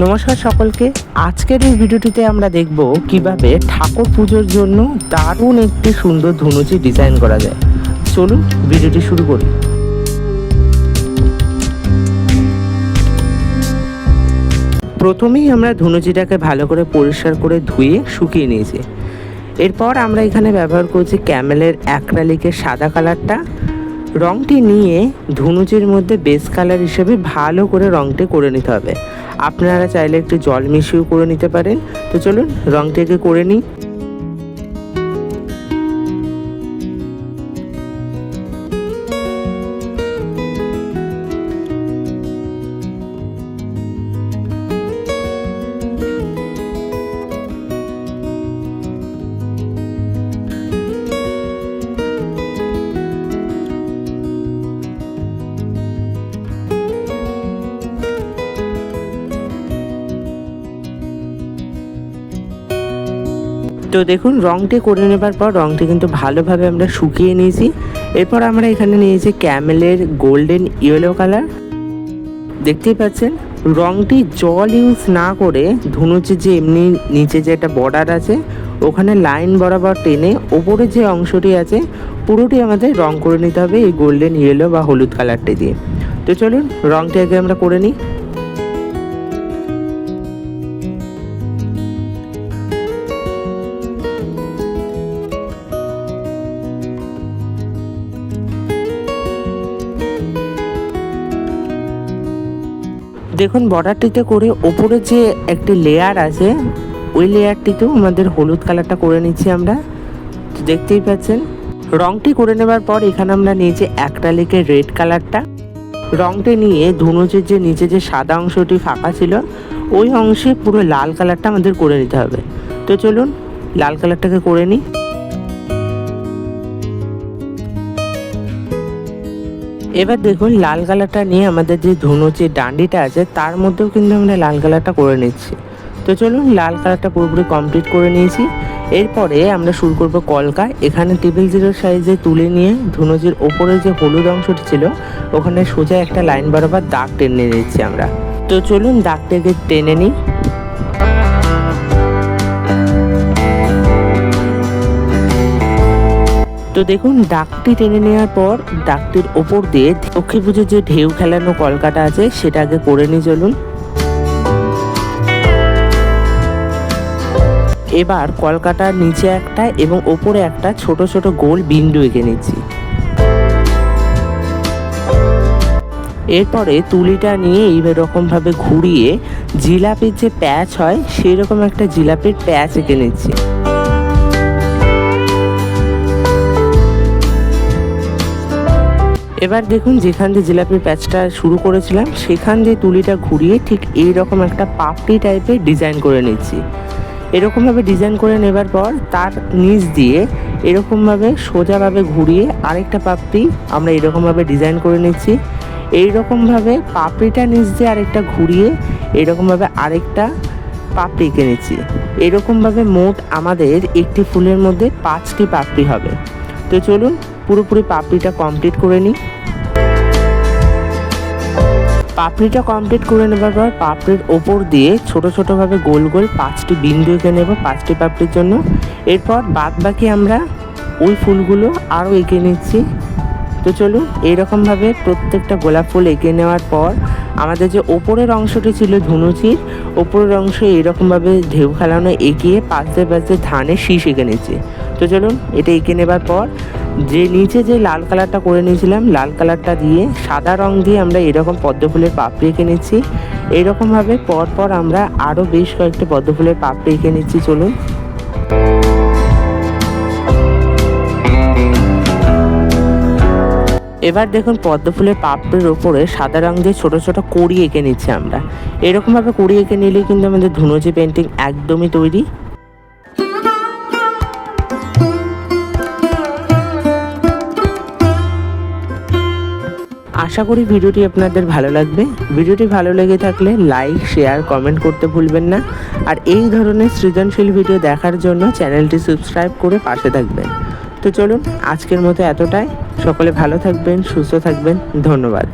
নমস্কার সকলকে। আজকের এই ভিডিওটিতে আমরা দেখব কীভাবে ঠাকুর পুজোর জন্য দারুণ একটি সুন্দর ধনুচি ডিজাইন করা যায়। চলুন ভিডিওটি শুরু করি। প্রথমেই আমরা ধনুচিটাকে ভালো করে পরিষ্কার করে ধুয়ে শুকিয়ে নিয়েছি। এরপর আমরা এখানে ব্যবহার করছি ক্যামেলের অ্যাক্রালিকের সাদা কালারটা রংটি নিয়ে ধনুচির মধ্যে বেস কালার হিসেবে ভালো করে রংটি করে নিতে হবে। আপনারা চাইলে একটু জল মিশিয়েও করে নিতে পারেন। তো চলুন রংটিকে করে নিই। তো দেখুন রংটি করে নেবার পর রংটি কিন্তু ভালোভাবে আমরা শুকিয়ে নিয়েছি। এরপর আমরা এখানে নিয়েছি ক্যামেলের গোল্ডেন ইয়েলো কালার। দেখতেই পাচ্ছেন রংটি জল ইউজ না করে ধনুচের যে এমনি নিচে যে একটা বর্ডার আছে, ওখানে লাইন বরাবর টেনে ওপরে যে অংশটি আছে, পুরোটি আমাদের রং করে নিতে হবে এই গোল্ডেন ইয়েলো বা হলুদ কালারটি দিয়ে। তো চলুন রংটি আগে আমরা করে নিই। দেখুন বর্ডারটিতে করে ওপরে যে একটি লেয়ার আছে, ওই লেয়ারটিতেও আমাদের হলুদ কালারটা করে নিচ্ছি আমরা। তো দেখতেই পাচ্ছেন, রংটি করে নেবার পর এখানে আমরা নিয়েছি অ্যাক্রালিকের রেড কালারটা রংটি নিয়ে ধনুচের যে নিচে যে সাদা অংশটি ফাঁকা ছিল, ওই অংশে পুরো লাল কালারটা আমাদের করে নিতে হবে। তো চলুন, লাল কালারটাকে করে নিই। এবার দেখুন, লাল কালারটা নিয়ে আমাদের যে ধনুচের ডান্ডিটা আছে, তার মধ্যেও কিন্তু আমরা লাল কালারটা করে নিচ্ছি। তো চলুন, লাল কালারটা পুরোপুরি কমপ্লিট করে নিয়েছি। এরপরে আমরা শুরু করব কলকা এখানে টেবিল জিরোর সাইজে তুলে নিয়ে ধনুচের ওপরে যে হলুদ অংশটি ছিল, ওখানে সোজা একটা লাইন বরাবর দাগ টেনে নিচ্ছি আমরা। তো চলুন, দাগটাকে টেনে নিই। তো দেখুন, ডাকটি টেনে নেওয়ার পর ডাকটির ওপর দিয়ে লক্ষ্মী পুজোর যে ঢেউ খেলানো কলকাটা আছে, সেটা আগে করে নিয়ে চলুন। এবার কলকাতার নিচে একটা এবং ওপরে একটা ছোট ছোট গোল বিন্দু এঁকে নিচ্ছি। এরপরে তুলিটা নিয়ে এইরকম ভাবে ঘুরিয়ে জিলাপির যে প্যাচ হয় সেই রকম একটা জিলাপির প্যাচ এঁকে নিচ্ছি। এবার দেখুন যেখান দিয়ে জিলাপির প্যাচটা শুরু করেছিলাম, সেখান দিয়ে তুলিটা ঘুরিয়ে ঠিক এই রকম একটা পাপড়ি টাইপের ডিজাইন করে নিচ্ছি। এরকমভাবে ডিজাইন করে নেবার পর তার নিচ দিয়ে এরকমভাবে সোজাভাবে ঘুরিয়ে আরেকটা পাপড়ি আমরা এরকমভাবে ডিজাইন করে নিচ্ছি। এইরকমভাবে পাপড়িটা নিচ দিয়ে আরেকটা ঘুরিয়ে এরকমভাবে আরেকটা পাপড়ি এঁকে নিচ্ছি। এরকমভাবে মোট আমাদের একটি ফুলের মধ্যে পাঁচটি পাপড়ি হবে। তো চলুন পুরোপুরি পাপড়িটা কমপ্লিট করে নিই। পাপড়িটা কমপ্লিট করে নেবার পর পাপড়ির ওপর দিয়ে ছোট ছোটোভাবে গোল গোল পাঁচটি বিন্দু এঁকে নেব পাঁচটি পাপড়ির জন্য। এরপর বাদ বাকি আমরা ওই ফুলগুলো আরও এঁকে নিচ্ছি। তো চলুন এইরকমভাবে প্রত্যেকটা গোলাপ ফুল এঁকে নেওয়ার পর আমাদের যে ওপরের অংশটি ছিল ধনুচির, ওপরের অংশ এরকমভাবে ঢেউ খেলানো এঁকিয়ে পাশে পাশে ধানের শীষ এঁকে নিচ্ছি। তো চলুন, এটা এঁকে নেবার পর যে নিচে যে লাল কালারটা করে নিয়েছিলাম, লাল কালারটা দিয়ে সাদা রং দিয়ে আমরা এরকম পদ্ম ফুলের পাপড়ি এঁকে নিচ্ছি। এরকমভাবে পরপর আমরা আরও বেশ কয়েকটি পদ্ম ফুলের পাপড়ি এঁকে নিচ্ছি, চলুন। এবার দেখুন পদ্ম ফুলের পাপড়ির ওপরে সাদা রং দিয়ে ছোটো ছোটো কড়ি এঁকে নিচ্ছি আমরা। এরকমভাবে কড়ি এঁকে নিলে কিন্তু আমাদের ধুনুচি পেন্টিং একদমই তৈরি। আশা করি ভিডিওটি আপনাদের ভালো লাগবে। ভিডিওটি ভালো লেগে থাকলে লাইক, শেয়ার, কমেন্ট করতে ভুলবেন না। আর এই ধরনের সৃজনশীল ভিডিও দেখার জন্য চ্যানেলটি সাবস্ক্রাইব করে পাশে থাকবেন। তো চলুন, আজকের মতো এতটাই। সকলে ভালো থাকবেন, সুস্থ থাকবেন। ধন্যবাদ।